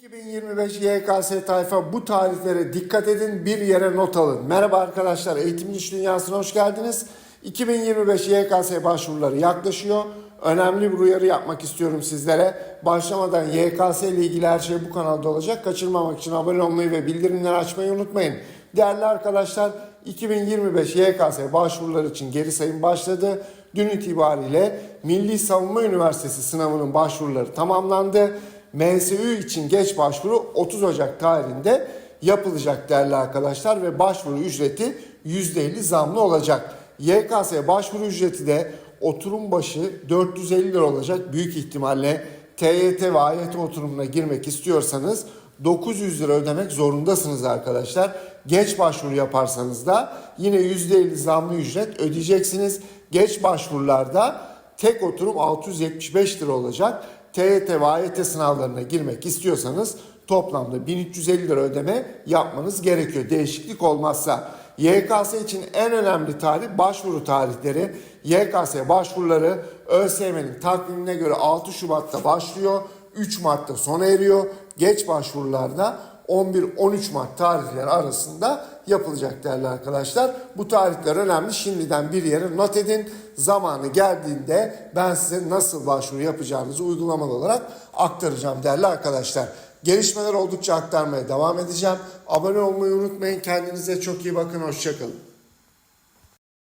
2025 YKS tayfa bu tarihlere dikkat edin bir yere not alın. Merhaba arkadaşlar eğitim iş dünyasına hoş geldiniz. 2025 YKS başvuruları yaklaşıyor. Önemli bir uyarı yapmak istiyorum sizlere. Başlamadan YKS ile ilgili her şey bu kanalda olacak. Kaçırmamak için abone olmayı ve bildirimleri açmayı unutmayın. Değerli arkadaşlar 2025 YKS başvuruları için geri sayım başladı. Dün itibariyle Milli Savunma Üniversitesi sınavının başvuruları tamamlandı. MSÜ için geç başvuru 30 Ocak tarihinde yapılacak değerli arkadaşlar ve başvuru ücreti %50 zamlı olacak. YKS başvuru ücreti de oturum başı 450 lira olacak büyük ihtimalle TYT ve AYT oturumuna girmek istiyorsanız 900 lira ödemek zorundasınız arkadaşlar. Geç başvuru yaparsanız da yine %50 zamlı ücret ödeyeceksiniz. Geç başvurularda tek oturum 675 lira olacak. TYT ve AYT sınavlarına girmek istiyorsanız toplamda 1350 lira ödeme yapmanız gerekiyor. Değişiklik olmazsa. YKS için en önemli tarih başvuru tarihleri. YKS başvuruları ÖSYM'nin takvimine göre 6 Şubat'ta başlıyor. 3 Mart'ta sona eriyor. Geç başvurularda 11-13 Mart tarihleri arasında yapılacak değerli arkadaşlar. Bu tarihler önemli. Şimdiden bir yere not edin. Zamanı geldiğinde ben size nasıl başvuru yapacağınızı uygulamalı olarak aktaracağım değerli arkadaşlar. Gelişmeler oldukça aktarmaya devam edeceğim. Abone olmayı unutmayın. Kendinize çok iyi bakın. Hoşçakalın.